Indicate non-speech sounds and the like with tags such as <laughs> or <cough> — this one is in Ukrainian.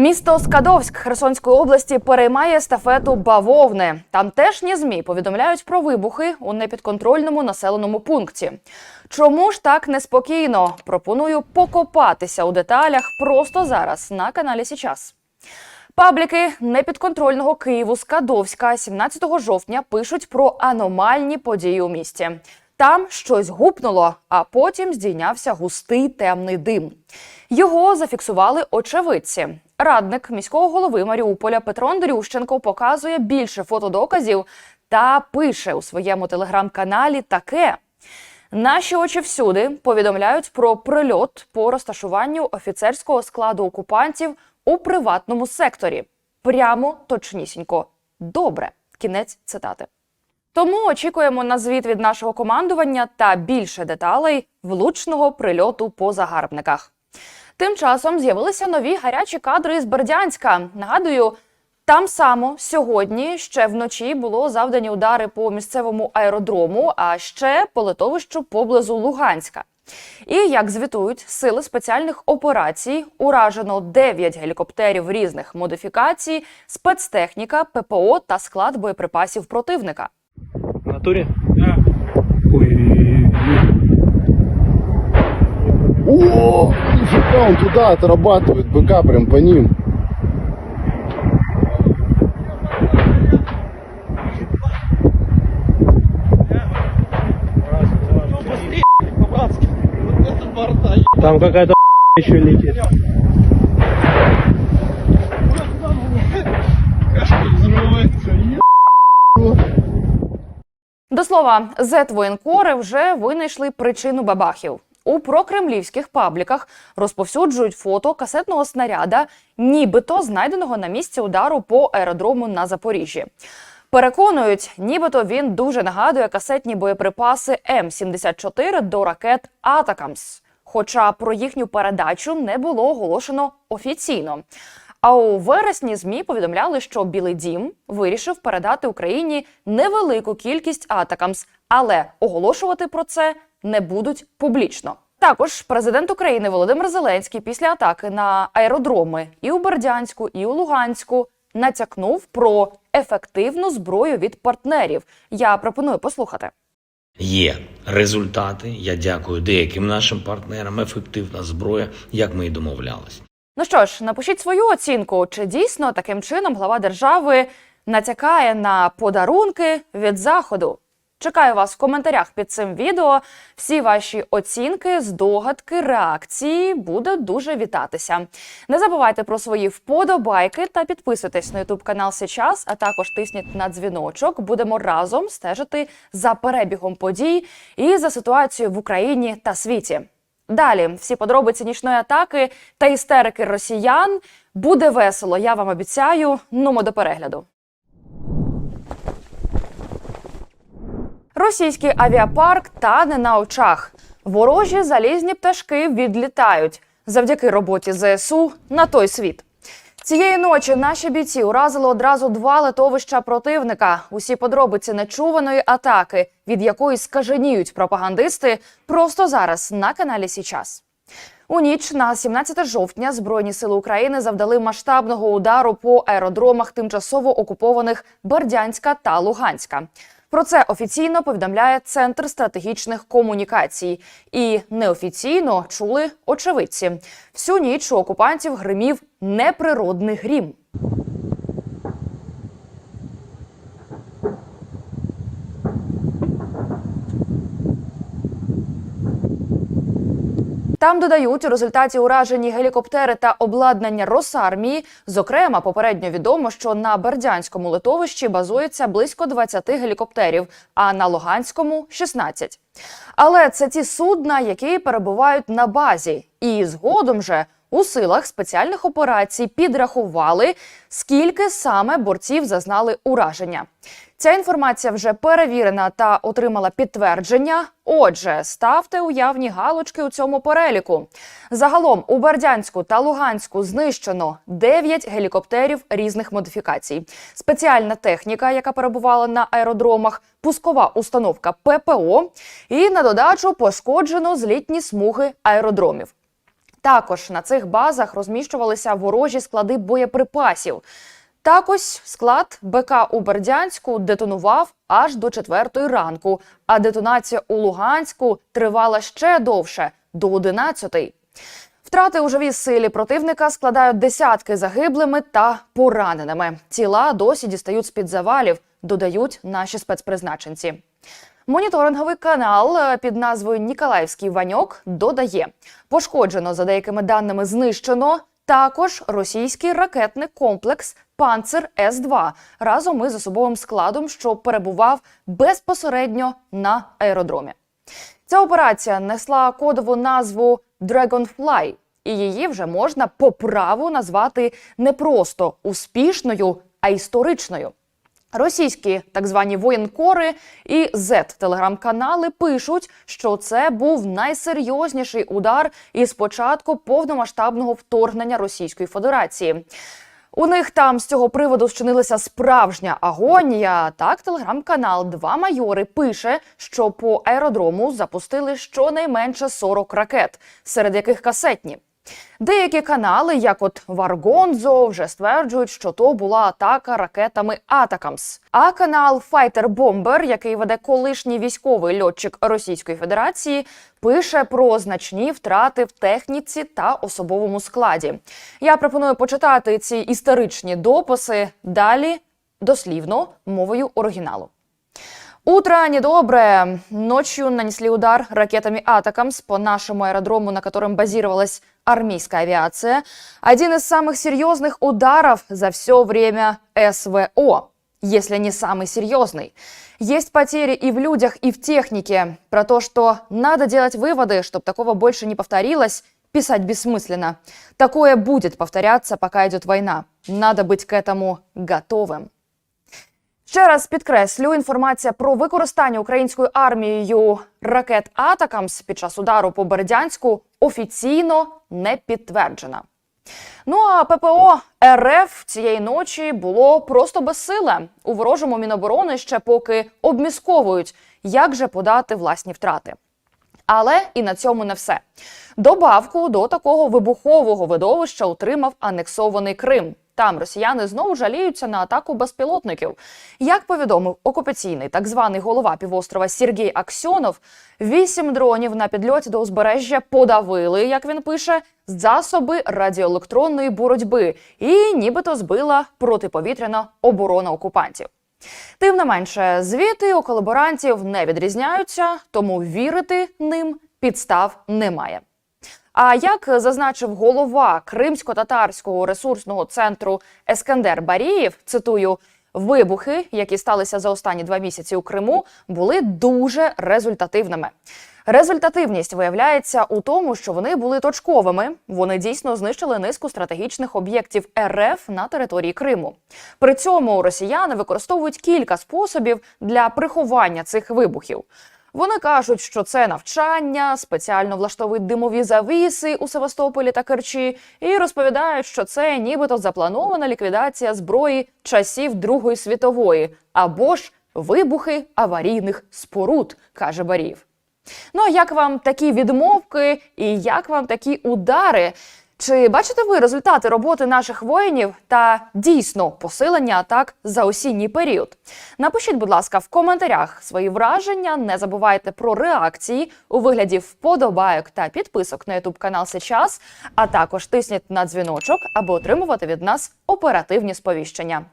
Місто Скадовськ Херсонської області переймає естафету бавовни. Тамтешні змі повідомляють про вибухи у непідконтрольному населеному пункті. Чому ж так неспокійно? Пропоную покопатися у деталях просто зараз на каналі Січас. Пабліки непідконтрольного Києву Скадовська 17 жовтня пишуть про аномальні події у місті. Там щось гупнуло, а потім здійнявся густий темний дим. Його зафіксували очевидці. Радник міського голови Маріуполя Петро Андрющенко показує більше фотодоказів та пише у своєму телеграм-каналі таке. Наші очі всюди повідомляють про прильот по розташуванню офіцерського складу окупантів у приватному секторі. Прямо точнісінько. Добре. Кінець цитати. Тому очікуємо на звіт від нашого командування та більше деталей влучного прильоту по загарбниках. Тим часом з'явилися нові гарячі кадри з Бердянська. Нагадую, там само сьогодні ще вночі було завдані удари по місцевому аеродрому, а ще по литовищу поблизу Луганська. І як звітують сили спеціальних операцій, уражено 9 гелікоптерів різних модифікацій, спецтехніка, ППО та склад боєприпасів противника. В натуре? Да. Ой. О, нифига, он туда отрабатывает, БК прям по ним. Там какая-то <laughs> еще летит. До слова, зет-воєнкори вже винайшли причину бабахів. У прокремлівських пабліках розповсюджують фото касетного снаряда, нібито знайденого на місці удару по аеродрому на Запоріжжі. Переконують, нібито він дуже нагадує касетні боєприпаси М-74 до ракет Атакамс. Хоча про їхню передачу не було оголошено офіційно. А у вересні змі повідомляли, що Білий Дім вирішив передати Україні невелику кількість атакамс, але оголошувати про це не будуть публічно. Також президент України Володимир Зеленський після атаки на аеродроми і у Бердянську, і у Луганську натякнув про ефективну зброю від партнерів. Я пропоную послухати. Є результати. Я дякую деяким нашим партнерам. Ефективна зброя, як ми і домовлялись. Ну що ж, напишіть свою оцінку, чи дійсно таким чином глава держави натякає на подарунки від заходу. Чекаю вас в коментарях під цим відео. Всі ваші оцінки, здогадки, реакції буде дуже вітатися. Не забувайте про свої вподобайки та підписуйтесь на YouTube канал Сейчас, а також тисніть на дзвіночок. Будемо разом стежити за перебігом подій і за ситуацією в Україні та світі. Далі всі подробиці нічної атаки та істерики росіян буде весело. Я вам обіцяю. Нумо до перегляду. Російський авіапарк тане на очах. Ворожі залізні пташки відлітають завдяки роботі ЗСУ на той світ. Цієї ночі наші бійці уразили одразу два литовища противника. Усі подробиці нечуваної атаки, від якої скаженіють пропагандисти, просто зараз на каналі Січас. У ніч на 17 жовтня Збройні сили України завдали масштабного удару по аеродромах тимчасово окупованих Бердянська та Луганська. Про це офіційно повідомляє Центр стратегічних комунікацій. І неофіційно чули очевидці. Всю ніч у окупантів гримів неприродний грім. Там додають у результаті уражені гелікоптери та обладнання Росармії. Зокрема, попередньо відомо, що на Бердянському литовищі базується близько 20 гелікоптерів, а на Луганському 16. Але це ті судна, які перебувають на базі, і згодом же у силах спеціальних операцій підрахували, скільки саме борців зазнали ураження. Ця інформація вже перевірена та отримала підтвердження. Отже, ставте уявні галочки у цьому переліку. Загалом у Бердянську та Луганську знищено 9 гелікоптерів різних модифікацій, спеціальна техніка, яка перебувала на аеродромах, пускова установка ППО, і на додачу пошкоджено злітні смуги аеродромів. Також на цих базах розміщувалися ворожі склади боєприпасів. Так ось склад БК у Бердянську детонував аж до четвертої ранку, а детонація у Луганську тривала ще довше до одинадцятої. Втрати у живій силі противника складають десятки загиблими та пораненими. Тіла досі дістають з під завалів, додають наші спецпризначенці. Моніторинговий канал е, під назвою Ніколаївський Ваньок додає: пошкоджено за деякими даними знищено також російський ракетний комплекс Панцер С-2 разом із особовим складом, що перебував безпосередньо на аеродромі. Ця операція несла кодову назву Dragonfly, і її вже можна по праву назвати не просто успішною, а історичною. Російські так звані воєнкори і z телеграм-канали пишуть, що це був найсерйозніший удар із початку повномасштабного вторгнення Російської Федерації. У них там з цього приводу вчинилася справжня агонія. Так, телеграм-канал Два майори пише, що по аеродрому запустили щонайменше 40 ракет, серед яких касетні. Деякі канали, як от Варгонзо, вже стверджують, що то була атака ракетами Атакамс. А канал Fighter Bomber, який веде колишній військовий льотчик Російської Федерації, пише про значні втрати в техніці та особовому складі. Я пропоную почитати ці історичні дописи далі дослівно мовою оригіналу. Утро недоброе. Ночью нанесли удар ракетами «Атакамс» по нашему аэродрому, на котором базировалась армейская авиация. Один из самых серьезных ударов за все время СВО, если не самый серьезный. Есть потери и в людях, и в технике. Про то, что надо делать выводы, чтобы такого больше не повторилось, писать бессмысленно. Такое будет повторяться, пока идет война. Надо быть к этому готовым. Ще раз підкреслю, інформація про використання українською армією ракет Атакамс під час удару по Бердянську офіційно не підтверджена. Ну а ППО РФ цієї ночі було просто безсиле. У ворожому міноборони ще поки обмісковують, як же подати власні втрати. Але і на цьому не все. Добавку до такого вибухового видовища отримав анексований Крим. Там росіяни знову жаліються на атаку безпілотників. Як повідомив окупаційний так званий голова півострова Сергій Аксьонов, вісім дронів на підльоті до узбережжя подавили, як він пише, засоби радіоелектронної боротьби і нібито збила протиповітряна оборона окупантів. Тим не менше, звіти у колаборантів не відрізняються, тому вірити ним підстав немає. А як зазначив голова Кримсько-татарського ресурсного центру Ескандер Барієв, цитую. Вибухи, які сталися за останні два місяці у Криму, були дуже результативними. Результативність виявляється у тому, що вони були точковими. Вони дійсно знищили низку стратегічних об'єктів РФ на території Криму. При цьому росіяни використовують кілька способів для приховання цих вибухів. Вони кажуть, що це навчання, спеціально влаштовують димові завіси у Севастополі та Керчі, і розповідають, що це нібито запланована ліквідація зброї часів Другої світової або ж вибухи аварійних споруд, каже Барів. Ну а як вам такі відмовки і як вам такі удари? Чи бачите ви результати роботи наших воїнів та дійсно посилення атак за осінній період? Напишіть, будь ласка, в коментарях свої враження. Не забувайте про реакції у вигляді вподобайок та підписок на YouTube канал Сейчас, а також тисніть на дзвіночок, аби отримувати від нас оперативні сповіщення.